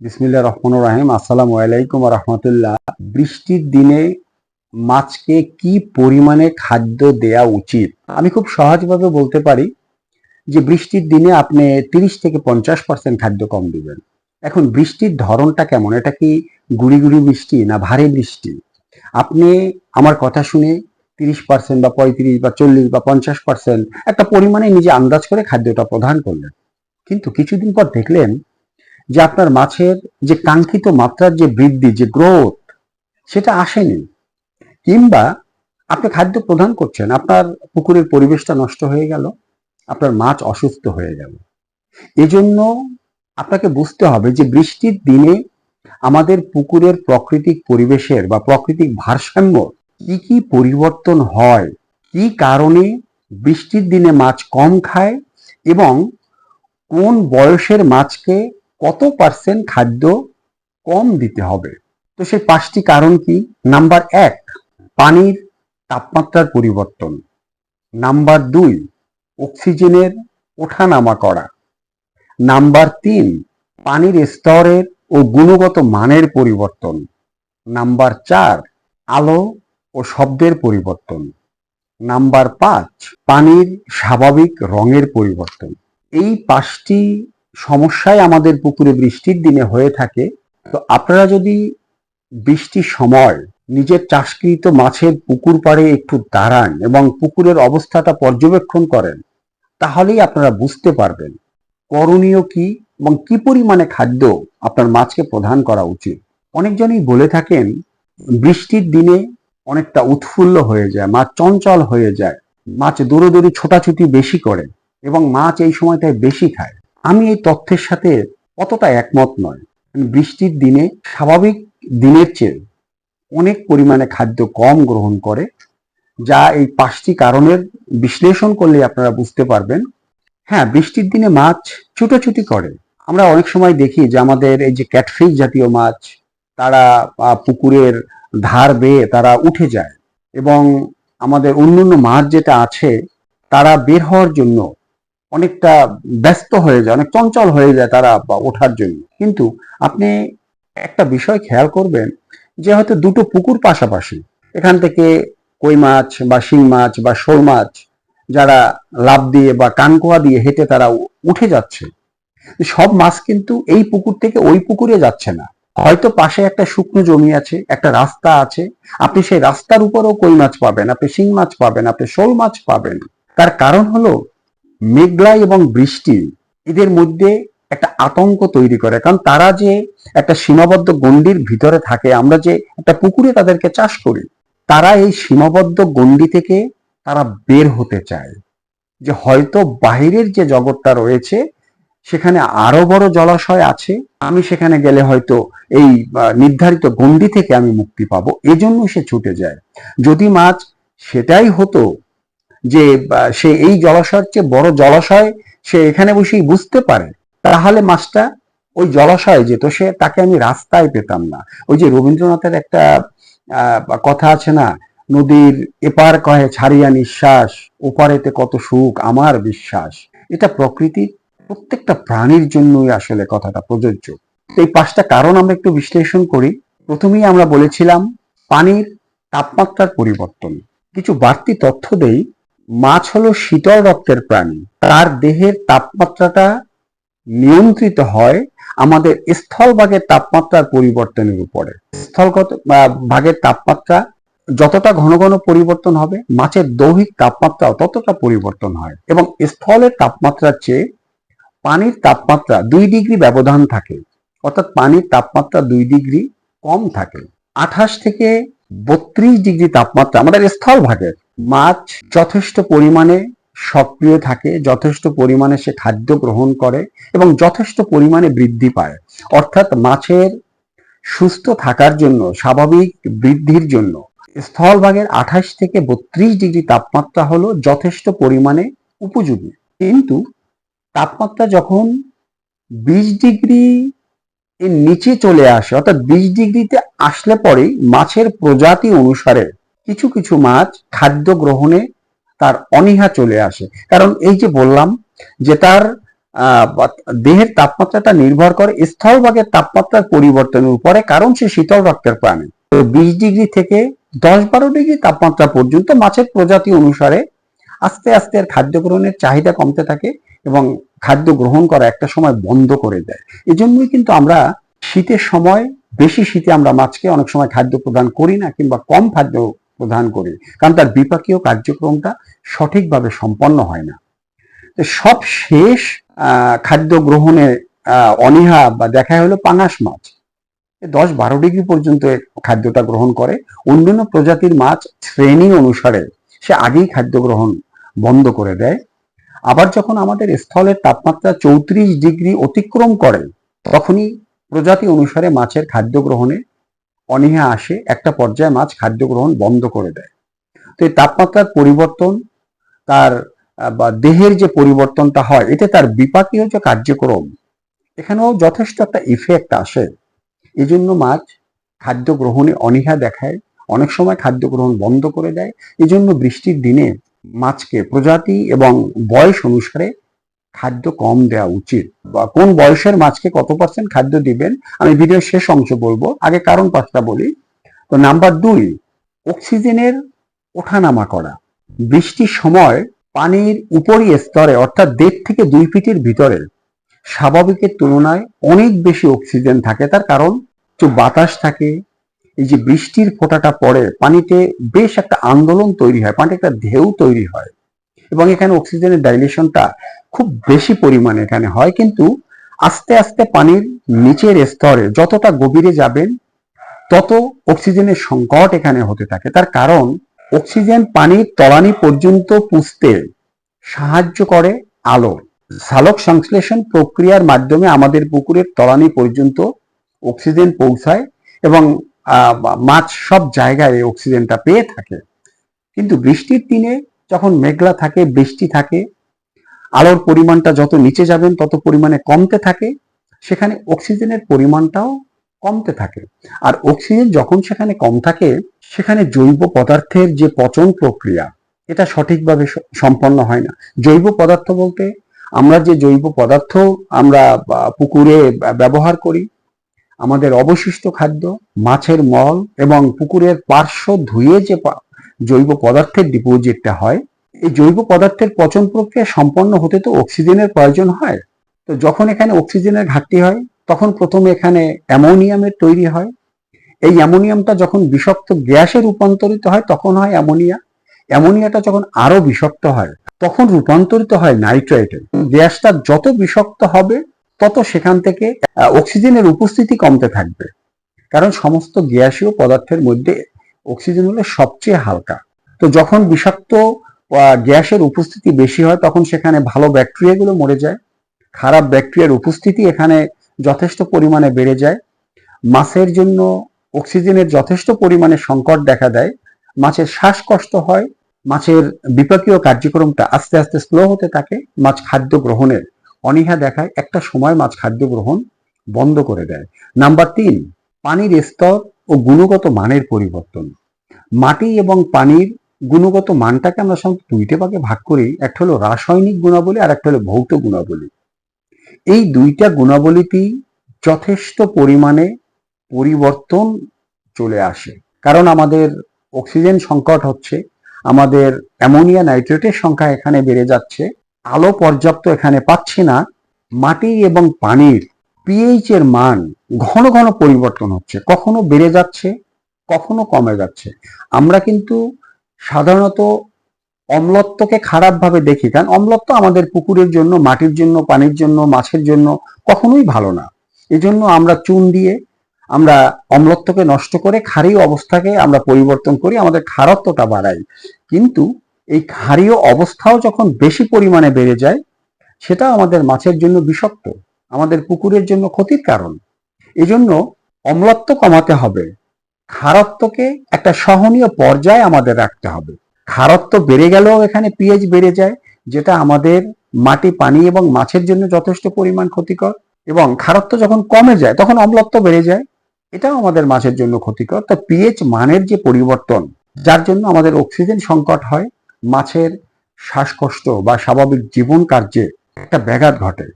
বিসমিল্লা রহমান রাহিম। আসসালামু আলাইকুম রহমতুল্লাহ। বৃষ্টির দিনে মাছকে কি পরিমাণে খাদ্য দেয়া উচিত? আমি খুব সহজভাবে বলতে পারি যে বৃষ্টির দিনে আপনি তিরিশ থেকে পঞ্চাশ পার্সেন্ট খাদ্য কম দিবেন। এখন বৃষ্টির ধরনটা কেমন? এটা কি গুড়ি গুড়ি বৃষ্টি না ভারী বৃষ্টি? আপনি আমার কথা শুনে তিরিশ পার্সেন্ট বা পঁয়ত্রিশ বা চল্লিশ বা পঞ্চাশ পার্সেন্ট একটা পরিমাণে নিজে আন্দাজ করে খাদ্যটা প্রদান করলেন। কিন্তু কিছুদিন পর দেখলেন যে আপনার মাছের যে কাঙ্ক্ষিত মাত্রার যে বৃদ্ধি, যে গ্রোথ, সেটা আসেনি। কিংবা আপনি খাদ্য প্রদান করছেন, আপনার পুকুরের পরিবেশটা নষ্ট হয়ে গেল, আপনার মাছ অসুস্থ হয়ে গেল। এজন্য আপনাকে বুঝতে হবে যে বৃষ্টির দিনে আমাদের পুকুরের প্রাকৃতিক পরিবেশের বা প্রাকৃতিক ভারসাম্য কি কি পরিবর্তন হয়, কি কারণে বৃষ্টির দিনে মাছ কম খায় এবং কোন বয়সের মাছকে কত পার্সেন্ট খাদ্য কম দিতে হবে? তো সেই পাঁচটি কারণ কি? নাম্বার এক, পানির তাপমাত্রার পরিবর্তন। নাম্বার দুই, অক্সিজেনের ওঠানামা করা। নাম্বার তিন, পানির স্তরের ও গুণগত মানের পরিবর্তন। নাম্বার চার, আলো ও শব্দের পরিবর্তন। নাম্বার পাঁচ, পানির স্বাভাবিক রঙের পরিবর্তন। এই পাঁচটি সমস্যায় আমাদের পুকুরে বৃষ্টির দিনে হয়ে থাকে। তো আপনারা যদি বৃষ্টির সময় নিজের চাষকৃত মাছের পুকুর পাড়ে একটু দাঁড়ান এবং পুকুরের অবস্থাটা পর্যবেক্ষণ করেন, তাহলেই আপনারা বুঝতে পারবেন করণীয় কি এবং কি পরিমাণে খাদ্য আপনার মাছকে প্রদান করা উচিত। অনেকজনই বলে থাকেন, বৃষ্টির দিনে অনেকটা উৎফুল্ল হয়ে যায়, মাছ চঞ্চল হয়ে যায়, মাছ দৌড়োদৌড়ি ছোটাছুটি বেশি করে এবং মাছ এই সময়টায় বেশি খায়। আমি এই তথ্যের সাথে অতটা একমত নয়। বৃষ্টির দিনে স্বাভাবিক দিনের চেয়ে অনেক পরিমাণে খাদ্য কম গ্রহণ করে, যা এই পাঁচটি কারণের বিশ্লেষণ করলে আপনারা বুঝতে পারবেন। হ্যাঁ বৃষ্টির দিনে মাছ ছুটোছুটি করে। আমরা অনেক সময় দেখি যে আমাদের এই যে ক্যাটফিশ জাতীয় মাছ, তারা পুকুরের ধার বেয়ে তারা উঠে যায় এবং আমাদের অন্যান্য মাছ যেটা আছে, তারা বের হওয়ার জন্য অনেকটা ব্যস্ত হয়ে যায়, অনেক চঞ্চল হয়ে যায় তারা ওঠার জন্য। কিন্তু আপনি একটা বিষয় খেয়াল করবেন যে হয়তো দুটো পুকুর পাশাপাশি, এখান থেকে কই মাছ বা শিং মাছ বা শোল মাছ যারা লাভ দিয়ে বা কানকোয়া দিয়ে হেঁটে তারা উঠে যাচ্ছে, সব মাছ কিন্তু এই পুকুর থেকে ওই পুকুরে যাচ্ছে না। হয়তো পাশে একটা শুকনো জমি আছে, একটা রাস্তা আছে, আপনি সেই রাস্তার উপরেও কই মাছ পাবেন, আপনি শিং মাছ পাবেন, আপনি শোল মাছ পাবেন। তার কারণ হলো মেঘলা এবং বৃষ্টি এদের মধ্যে একটা আতঙ্ক তৈরি করে। কারণ তারা যে একটা সীমাবদ্ধ গণ্ডির ভিতরে থাকে, আমরা যে একটা পুকুরে তাদেরকে চাষ করি, তারা এই সীমাবদ্ধ গণ্ডি থেকে তারা বের হতে চায়। যে হয়তো বাহিরের যে জগৎটা রয়েছে, সেখানে আরও বড় জলাশয় আছে, আমি সেখানে গেলে হয়তো এই নির্ধারিত গণ্ডি থেকে আমি মুক্তি পাবো। এজন্য সে ছুটে যায়। যদি মাছ সেটাই হতো যে সে এই জলাশয়ের চেয়ে বড় জলাশয় সে এখানে বসেই বুঝতে পারে, তাহলে মাছটা ওই জলাশয়ে যেত, সে তাকে আমি রাস্তায় পেতাম না। ওই যে রবীন্দ্রনাথের একটা কথা আছে না, নদীর এপার কহে ছাড়িয়া নিঃশ্বাস, ওপারেতে কত সুখ, আমার বিশ্বাস। এটা প্রকৃতির প্রত্যেকটা প্রাণীর জন্যই আসলে কথাটা প্রযোজ্য। এই পাঁচটা কারণ আমরা একটু বিশ্লেষণ করি। প্রথমেই আমরা বলেছিলাম, পানির তাপমাত্রার পরিবর্তন। কিছু বাড়তি তথ্য দেই। মাছ হলো শীতল রক্তের প্রাণী। তার দেহের তাপমাত্রাটা নিয়ন্ত্রিত হয় আমাদের স্থলভাগের তাপমাত্রার পরিবর্তনের উপরে। স্থলগত ভাগের তাপমাত্রা যতটা ঘন ঘন পরিবর্তন হবে, মাছের দৈহিক তাপমাত্রাও ততটা পরিবর্তন হয় এবং স্থলের তাপমাত্রার চেয়ে পানির তাপমাত্রা দুই ডিগ্রি ব্যবধান থাকে, অর্থাৎ পানির তাপমাত্রা দুই ডিগ্রি কম থাকে। আঠাশ থেকে বত্রিশ ডিগ্রি তাপমাত্রা আমাদের স্থলভাগের মাছ যথেষ্ট পরিমাণে সক্রিয় থাকে, যথেষ্ট পরিমাণে সে খাদ্য গ্রহণ করে এবং যথেষ্ট পরিমাণে বৃদ্ধি পায়। অর্থাৎ মাছের সুস্থ থাকার জন্য, স্বাভাবিক বৃদ্ধির জন্য স্থলভাগের আঠাশ থেকে বত্রিশ ডিগ্রি তাপমাত্রা হলো যথেষ্ট পরিমাণে উপযোগী। কিন্তু তাপমাত্রা যখন বিশ ডিগ্রি এর নিচে চলে আসে, অর্থাৎ বিশ ডিগ্রিতে আসলে পরেই মাছের প্রজাতি অনুসারে কিছু কিছু মাছ খাদ্য গ্রহণে তার অনীহা চলে আসে। কারণ এই যে বললাম যে তার দেহের তাপমাত্রাটা নির্ভর করে স্থলভাগের তাপমাত্রার পরিবর্তনের উপরে, কারণ সে শীতল রক্তের প্রাণী। তো বিশ ডিগ্রি থেকে দশ বারো ডিগ্রি তাপমাত্রা পর্যন্ত মাছের প্রজাতি অনুসারে আস্তে আস্তে আর খাদ্য গ্রহণের চাহিদা কমতে থাকে এবং খাদ্য গ্রহণ করা একটা সময় বন্ধ করে দেয়। এই জন্যই কিন্তু আমরা শীতের সময়, বেশি শীতে আমরা মাছকে অনেক সময় খাদ্য প্রদান করি না কিংবা কম খাদ্য প্রদান করি। কারণ তার বিপাকীয় কার্যক্রমটা সঠিকভাবে সম্পন্ন হয় না। সব শেষ খাদ্য গ্রহণে অনীহা বা দেখা হলো পাঙাশ মাছ। দশ বারো ডিগ্রি পর্যন্ত খাদ্যটা গ্রহণ করে। অন্যান্য প্রজাতির মাছ শ্রেণি অনুসারে সে আগেই খাদ্য গ্রহণ বন্ধ করে দেয়। আবার যখন আমাদের স্থলের তাপমাত্রা চৌত্রিশ ডিগ্রি অতিক্রম করে, তখনই প্রজাতি অনুসারে মাছের খাদ্য গ্রহণে অনীহা আসে, একটা পর্যায়ে মাছ খাদ্য গ্রহণ বন্ধ করে দেয়। তো এই তাপমাত্রার পরিবর্তন, তার বা দেহের যে পরিবর্তনটা হয়, এতে তার বিপাকীয় যে কার্যক্রম, এখানেও যথেষ্ট একটা ইফেক্ট আসে। এই জন্য মাছ খাদ্য গ্রহণে অনীহা দেখায়, অনেক সময় খাদ্য গ্রহণ বন্ধ করে দেয়। এই জন্য বৃষ্টির দিনে মাছকে প্রজাতি এবং বয়স অনুসারে খাদ্য কম দেওয়া উচিত। বা কোন বয়সের মাছকে কত পার্সেন্ট খাদ্য দিবেন, আমি ভিডিওর শেষ অংশ বলব। আগে কারণ পাঁচটা বলি। তো নাম্বার দুই অক্সিজেনের ওঠানামা করা। বৃষ্টির সময় পানির উপরি স্তরে, অর্থাৎ দেড় থেকে দুই ফিটের ভিতরে, স্বাভাবিকের তুলনায় অনেক বেশি অক্সিজেন থাকে। তার কারণ যে বাতাস থাকে, এই যে বৃষ্টির ফোঁটাটা পড়ে, পানিতে বেশ একটা আন্দোলন তৈরি হয়, পানিতে একটা ঢেউ তৈরি হয়। এবং এখানে অক্সিজেনের ডাইলেশনটা খুব বেশি পরিমাণে এখানে হয়। কিন্তু আস্তে আস্তে পানির নিচের স্তরে যতটা গভীরে যাবেন, তত অক্সিজেনের সংকট এখানে হতে থাকে। তার কারণ অক্সিজেন পানির তলানি পর্যন্ত পুষতে সাহায্য করে আলো। সালোক সংশ্লেষণ প্রক্রিয়ার মাধ্যমে আমাদের পুকুরের তলানি পর্যন্ত অক্সিজেন পৌঁছায় এবং মাছ সব জায়গায় অক্সিজেনটা পেয়ে থাকে। কিন্তু বৃষ্টির দিনে যখন মেঘলা থাকে, বৃষ্টি থাকে, আলোর পরিমাণটা যত নিচে যাবেন, তত পরিমাণে কমতে থাকে, সেখানে অক্সিজেনের পরিমাণটাও কমতে থাকে। আর অক্সিজেন যখন সেখানে কম থাকে, সেখানে জৈব পদার্থের যে পচন প্রক্রিয়া, এটা সঠিকভাবে সম্পন্ন হয় না। জৈব পদার্থ বলতে, আমরা যে জৈব পদার্থ আমরা পুকুরে ব্যবহার করি, আমাদের অবশিষ্ট খাদ্য, মাছের মল এবং পুকুরের পার্শ্ব ধুয়ে যে জৈব পদার্থের ডিপোজিটটা হয়। এই জৈব পদার্থের পচন প্রক্রিয়া সম্পন্ন হতে তো অক্সিজেনের প্রয়োজন হয়। তো যখন এখানে অক্সিজেনের ঘাটতি হয়, তখন প্রথমে এখানে অ্যামোনিয়ামের তৈরি হয়। এই অ্যামোনিয়ামটা যখন বিষাক্ত গ্যাসে রূপান্তরিত হয়, তখন হয় অ্যামোনিয়া। অ্যামোনিয়াটা যখন আরও বিষাক্ত হয়, তখন রূপান্তরিত হয় নাইট্রেটে। গ্যাসটা যত বিষাক্ত হবে, তত সেখান থেকে অক্সিজেনের উপস্থিতি কমতে থাকবে। কারণ সমস্ত গ্যাসীয় পদার্থের মধ্যে অক্সিজেন হলো সবচেয়ে হালকা। তো যখন বিষাক্ত গ্যাসের উপস্থিতি বেশি হয়, তখন সেখানে ভালো ব্যাকটেরিয়াগুলো মরে যায়। খারাপ ব্যাকটেরিয়ার উপস্থিতি এখানে যথেষ্ট পরিমাণে বেড়ে যায়। মাছের জন্য অক্সিজেনের যথেষ্ট পরিমাণে সংকট দেখা দেয়। মাছের শ্বাসকষ্ট হয়। মাছের বিপাকীয় কার্যক্রমটা আস্তে আস্তে স্লো হতে থাকে। মাছ খাদ্য গ্রহণের অনীহা দেখায়। একটা সময় মাছ খাদ্য গ্রহণ বন্ধ করে দেয়। নাম্বার তিন, পানির স্তর ও গুণগত মানের পরিবর্তন। মাটি এবং পানির গুণগত মানটাকে আমরা সাধারণত দুইটা ভাগে ভাগ করি, একটা হলো রাসায়নিক গুণাবলী আর একটা হলো ভৌত গুণাবলী। এই দুইটা গুণাবলীতেই যথেষ্ট পরিমাণে পরিবর্তন চলে আসে। কারণ আমাদের অক্সিজেন সংকট হচ্ছে, আমাদের অ্যামোনিয়া নাইট্রেটের সংখ্যা এখানে বেড়ে যাচ্ছে, আলো পর্যাপ্ত এখানে পাচ্ছি না, মাটি এবং পানির পিএইচ এর মান ঘন ঘন পরিবর্তন হচ্ছে। কখনো বেড়ে যাচ্ছে, কখনো কমে যাচ্ছে। আমরা কিন্তু সাধারণত অম্লত্বকে খারাপভাবে দেখি, কারণ অম্লত্ব আমাদের পুকুরের জন্য, মাটির জন্য, পানির জন্য, মাছের জন্য কখনোই ভালো না। এজন্য আমরা চুন দিয়ে আমরা অম্লত্বকে নষ্ট করে ক্ষারীয় অবস্থাকে আমরা পরিবর্তন করি, আমাদের খারত্বটা বাড়াই। কিন্তু এই ক্ষারীয় অবস্থাও যখন বেশি পরিমাণে বেড়ে যায়, সেটা আমাদের মাছের জন্য বিষাক্ত। আমাদের পুকুরের জন্য ক্ষতির কারণ। এজন্য অম্লত্ব কমাতে হবে। খারত্বকে একটা সহনীয় পর্যায়ে আমাদের রাখতে হবে। খারত্ব বেড়ে গেলেও এখানে পিএইচ বেড়ে যায়, যেটা আমাদের মাটি, পানি এবং মাছের জন্য যথেষ্ট পরিমাণ ক্ষতিকর। এবং খারত্ব যখন কমে যায়, তখন অম্লত্ব বেড়ে যায়। এটাও আমাদের মাছের জন্য ক্ষতিকর। তো পিএইচ মানের যে পরিবর্তন, যার জন্য আমাদের অক্সিজেন সংকট হয়, মাছের শ্বাসকষ্ট বা স্বাভাবিক জীবন কার্যে একটা ব্যাঘাত ঘটে।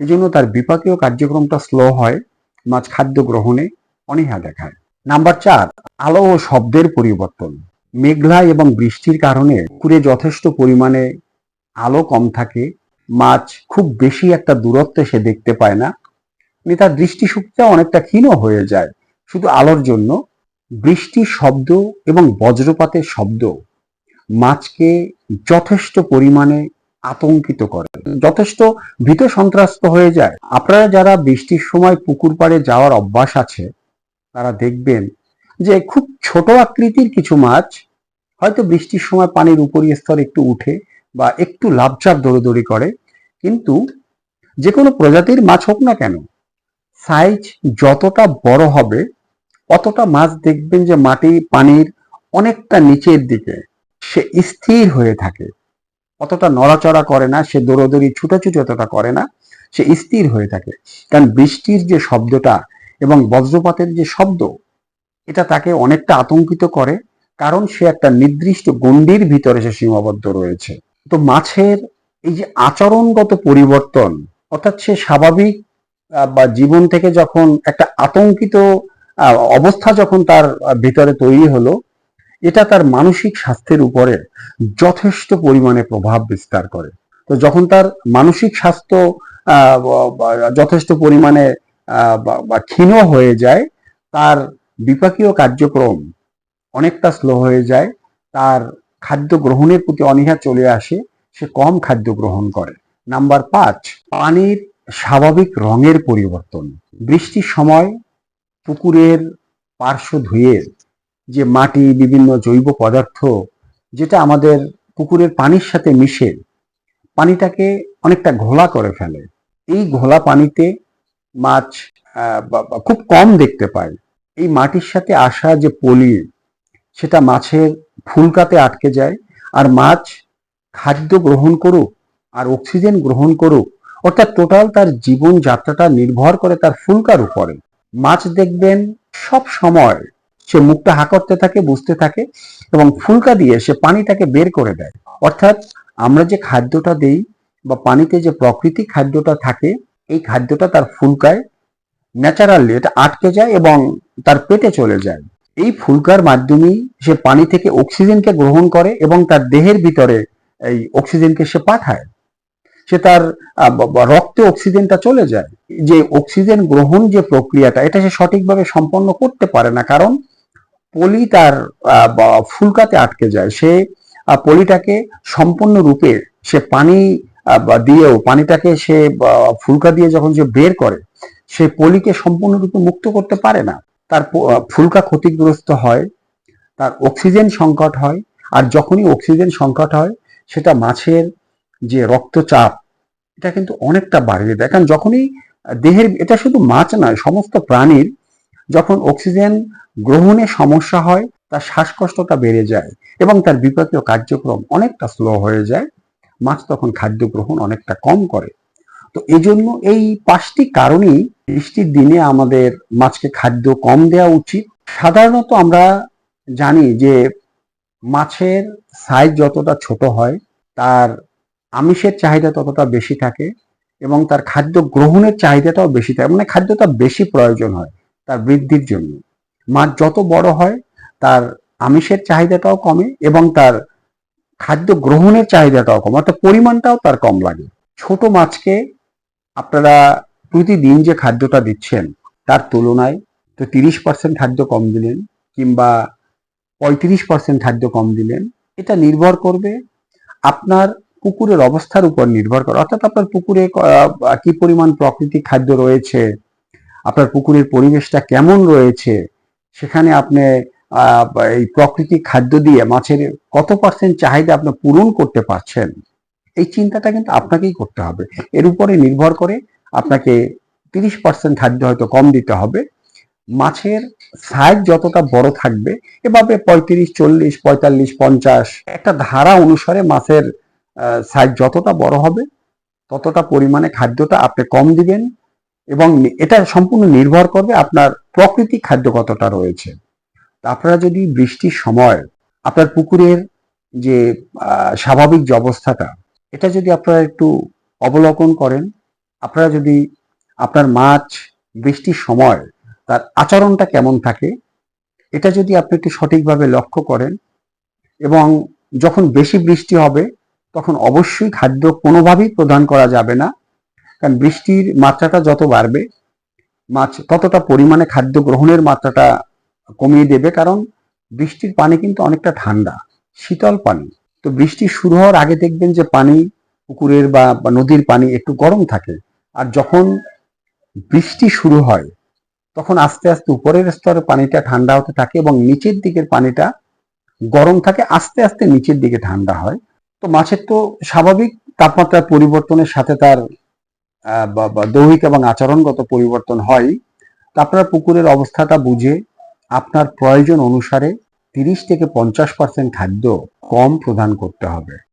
এজন্য তার বিপাকীয় কার্যক্রমটা স্লো হয়, মাছ খাদ্য গ্রহণে অনীহা দেখায়। নাম্বার চার, আলো ও শব্দের পরিবর্তন। মেঘলা এবং বৃষ্টির কারণে পুকুরে যথেষ্ট পরিমাণে আলো কম থাকে, মাছ খুব বেশি একটা দূরত্বে সে দেখতে পায় না। তার দৃষ্টিশক্তিটা অনেকটা ক্ষীণ হয়ে যায়, শুধু আলোর জন্য। বৃষ্টির শব্দ এবং বজ্রপাতের শব্দ মাছকে যথেষ্ট পরিমাণে আতঙ্কিত করে। যথেষ্ট ভীত সন্ত্রাস্ত হয়ে যায়। আপনারা যারা বৃষ্টির সময় পুকুর পাড়ে যাওয়ার অভ্যাস আছে, তারা দেখবেন যে খুব ছোট আকৃতির কিছু মাছ হয়তো বৃষ্টির সময় পানির উপরই স্তর একটু উঠে বা একটু লাভচাপ দৌড়দৌড়ি করে। কিন্তু যে কোনো প্রজাতির মাছ হোক না কেন সাইজ যতটা বড় হবে, অতটা মাছ দেখবেন যে মাটি পানির অনেকটা নিচের দিকে, সে স্থির হয়ে থাকে। অতটা নড়াচড়া করে না, সে দৌড়দৌড়ি ছুটাছুটি অতটা করে না, সে স্থির হয়ে থাকে। কারণ বৃষ্টির যে শব্দটা এবং বজ্রপাতের যে শব্দ, এটা তাকে অনেকটা আতঙ্কিত করে, কারণ সে একটা নির্দিষ্ট গণ্ডির ভিতরে সে সীমাবদ্ধ রয়েছে। তো মাছের এই যে আচরণগত পরিবর্তন, অর্থাৎ সে স্বাভাবিক বা জীবন থেকে যখন একটা আতঙ্কিত অবস্থা যখন তার ভিতরে তৈরি হলো এটা তার মানসিক স্বাস্থ্যের উপরে যথেষ্ট পরিমাণে প্রভাব বিস্তার করে। তো যখন তার মানসিক স্বাস্থ্য যথেষ্ট পরিমাণে বা ক্ষীণ হয়ে যায়, তার বিপাকীয় কার্যক্রম অনেকটা স্লো হয়ে যায়, তার খাদ্য গ্রহণের প্রতি অনীহা চলে আসে, সে কম খাদ্য গ্রহণ করে। নাম্বার পাঁচ, পানির স্বাভাবিক রঙের পরিবর্তন। বৃষ্টির সময় পুকুরের পার্শ্ব ধুয়ে যে মাটি, বিভিন্ন জৈব পদার্থ, যেটা আমাদের পুকুরের পানির সাথে মিশে, পানিটাকে অনেকটা ঘোলা করে ফেলে। এই ঘোলা পানিতে মাছ খুব কম দেখতে পায় এই মাটির সাথে আসা যে পলি, সেটা মাছের ফুলকাতে আটকে যায়। আর মাছ খাদ্য গ্রহণ করুক আর অক্সিজেন গ্রহণ করুক, অর্থাৎ টোটাল তার জীবন যাত্রাটা নির্ভর করে তার ফুলকার উপরে। মাছ দেখবেন সব সময় সে মুখটা হা করতে থাকে, বুঝতে থাকে এবং ফুলকা দিয়ে সে পানিটাকে বের করে দেয়। অর্থাৎ আমরা যে খাদ্যটা দেই বা পানিতে যে প্রকৃতিক খাদ্যটা থাকে, এই খাদ্যটা তার ফুলকায় ন্যাচারালি এটা আটকে যায় এবং তার পেটে চলে যায়। এই ফুলকার মাধ্যমেই সে পানি থেকে অক্সিজেনকে গ্রহণ করে এবং তার দেহের ভিতরে এই অক্সিজেনকে সে পাঠায়। সে তার রক্তে অক্সিজেনটা চলে যায়। যে অক্সিজেন গ্রহণ যে প্রক্রিয়াটা, এটা সে সঠিকভাবে সম্পন্ন করতে পারে না। কারণ পলি তার ফুলকাতে আটকে যায়। সে পলিটাকে সম্পূর্ণ রূপে সে পানি দিয়েও, পানিটাকে সে ফুলকা দিয়ে যখন সে বের করে, সে পলিকে সম্পূর্ণরূপে মুক্ত করতে পারে না। তার ফুলকা ক্ষতিগ্রস্ত হয়, তার অক্সিজেন সংকট হয়, আর যখনই অক্সিজেন সংকট হয়, সেটা মাছের যে রক্তচাপ, এটা কিন্তু অনেকটা বাড়িয়ে দেয়। কারণ যখনই দেহের, এটা শুধু মাছ নয়, সমস্ত প্রাণীর যখন অক্সিজেন গ্রহণে সমস্যা হয়, তার শ্বাসকষ্টটা বেড়ে যায় এবং তার বিপাকীয় কার্যক্রম অনেকটা স্লো হয়ে যায়, মাছ তখন খাদ্য গ্রহণ অনেকটা কম করে। তো এই জন্য এই পাঁচটি কারণেই বৃষ্টির দিনে আমাদের মাছকে খাদ্য কম দেওয়া উচিত। সাধারণত আমরা জানি যে মাছের সাইজ যতটা ছোট হয়, তার আমিষের চাহিদা ততটা বেশি থাকে এবং তার খাদ্য গ্রহণের চাহিদাটাও বেশি থাকে। মানে খাদ্যটা বেশি প্রয়োজন হয়। তার বৃদ্ধির জন্য। মাছ যত বড় হয়, তার আমিষের চাহিদাটাও কমে এবং তার খাদ্য গ্রহণের চাহিদাটাও কম। অর্থাৎ পরিমাণটাও তার কম লাগে। ছোট মাছকে আপনারা প্রতিদিন যে খাদ্যটা দিচ্ছেন, তার তুলনায় তো তিরিশ পার্সেন্ট খাদ্য কম দিলেন কিংবা পঁয়ত্রিশ পার্সেন্ট খাদ্য কম দিলেন, এটা নির্ভর করবে আপনার পুকুরের অবস্থার উপর নির্ভর করে। অর্থাৎ আপনার পুকুরে কি পরিমাণ প্রাকৃতিক খাদ্য রয়েছে আপনার পুকুরের পরিবেশটা কেমন রয়েছে? সেখানে আপনি এই প্রাকৃতিক খাদ্য দিয়ে মাছের কত পার্সেন্ট চাহিদা আপনি পূরণ করতে পারছেন? এই চিন্তাটা কিন্তু আপনাকেই করতে হবে। এর উপরে নির্ভর করে আপনাকে তিরিশ পার্সেন্ট খাদ্য হয়তো কম দিতে হবে। মাছের সাইজ যতটা বড় থাকবে, এভাবে পঁয়ত্রিশ, চল্লিশ, পঁয়তাল্লিশ, পঞ্চাশ, একটা ধারা অনুসারে মাছের সাইজ যতটা বড় হবে, ততটা পরিমাণে খাদ্যটা আপনি কম দিবেন। এবং এটা সম্পূর্ণ নির্ভর করবে আপনার প্রাকৃতিক খাদ্য কতটা রয়েছে। আপনারা যদি বৃষ্টির সময় আপনার পুকুরের যে স্বাভাবিক যে অবস্থাটা, এটা যদি আপনারা একটু অবলোকন করেন, আপনারা যদি আপনার মাছ বৃষ্টির সময় তার আচরণটা কেমন থাকে, এটা যদি আপনি একটু সঠিকভাবে লক্ষ্য করেন এবং যখন বেশি বৃষ্টি হবে, তখন অবশ্যই খাদ্য কোনোভাবেই প্রদান করা যাবে না। কারণ বৃষ্টির মাত্রাটা যত বাড়বে, মাছ ততটা পরিমাণে খাদ্য গ্রহণের মাত্রাটা কমিয়ে দেবে, কারণ বৃষ্টির পানি কিন্তু অনেকটা ঠান্ডা, শীতল পানি। তো বৃষ্টি শুরু হওয়ার আগে দেখবেন যে পানি পুকুরের বা নদীর পানি একটু গরম থাকে, আর যখন বৃষ্টি শুরু হয়, তখন আস্তে আস্তে উপরের স্তরে পানিটা ঠান্ডা হতে থাকে এবং নিচের দিকের পানিটা গরম থাকে, আস্তে আস্তে নিচের দিকে ঠান্ডা হয়। তো মাছের তো স্বাভাবিক তাপমাত্রার পরিবর্তনের সাথে তার দৈহিক এবং আচরণগত পরিবর্তন হয়, তা আপনার পুকুরের অবস্থাটা বুঝে আপনার প্রয়োজন অনুসারে তিরিশ থেকে পঞ্চাশ পার্সেন্ট খাদ্য কম প্রদান করতে হবে।